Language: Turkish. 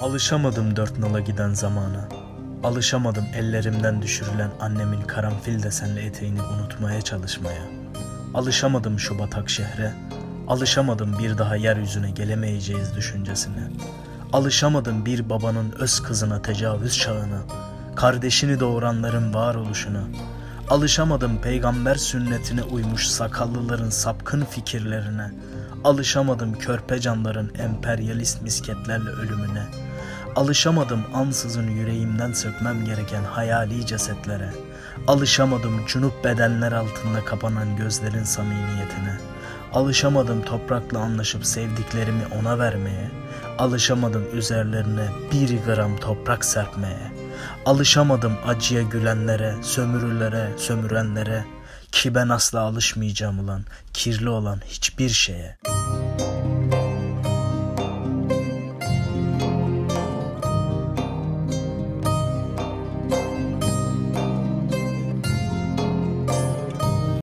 Alışamadım dört nala giden zamana. Alışamadım ellerimden düşürülen annemin karanfil desenli eteğini unutmaya çalışmaya. Alışamadım şu batak şehre. Alışamadım bir daha yeryüzüne gelemeyeceğiz düşüncesine. Alışamadım bir babanın öz kızına tecavüz çağına. Kardeşini doğuranların varoluşuna. Alışamadım peygamber sünnetine uymuş sakallıların sapkın fikirlerine. Alışamadım körpe canların emperyalist misketlerle ölümüne. Alışamadım ansızın yüreğimden sökmem gereken hayali cesetlere. Alışamadım cunup bedenler altında kapanan gözlerin samimiyetine. Alışamadım toprakla anlaşıp sevdiklerimi ona vermeye. Alışamadım üzerlerine bir gram toprak serpmeye. Alışamadım acıya gülenlere, sömürülere, sömürenlere. Ki ben asla alışmayacağım ulan kirli olan hiçbir şeye.